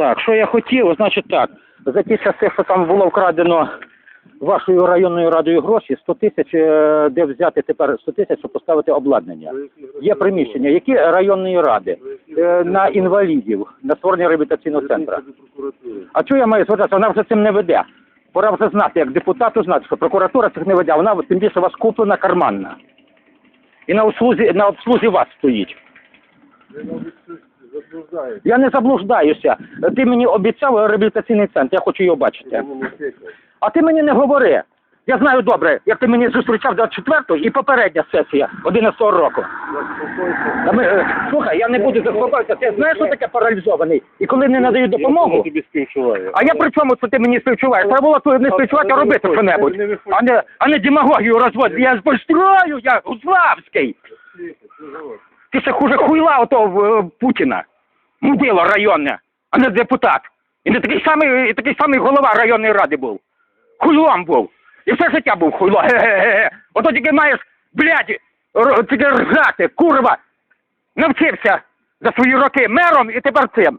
Так, що я хотів, значить так. За ті часи, що там було вкрадено вашою районною радою гроші, 100 тисяч, е, де взяти тепер 100 тисяч, щоб поставити обладнання. Є приміщення, які районної ради Е, на інвалідів, на створення реабілітаційного центру. А чого я маю звертатися? Вона вже цим не веде. Пора вже знати, як депутату знати, що прокуратура цих не веде, вона тим більше у вас куплена карманна. І на обслузі, на обслузі вас стоїть. Я не заблуждаюся. Ти мені обіцяв реабілітаційний центр, я хочу його бачити. А ти мені не говори. Я знаю добре, як ти мені зустрічав 24-го і попередня сесія 11-го року. Та ми, е, слухай, я не буду заспокоїтися. Ти знаєш, що таке паралізований? І коли не надають допомогу, тобі співчуваю. а я при чому, що ти мені співчуваєш? Треба було не співчувати, а робити що-небудь. А не, а не демагогію розводити. Я ж построю, я Гуславський. Ти ще хуже хуйла отого е, Путіна. Мудило районне, а не депутат. І не такий самий, і такий самий голова районної ради був. Хуйлом був. І все життя був хуйло. Ото тільки маєш, блядь, тільки ржати, курва. Навчився за свої роки мером і тепер цим.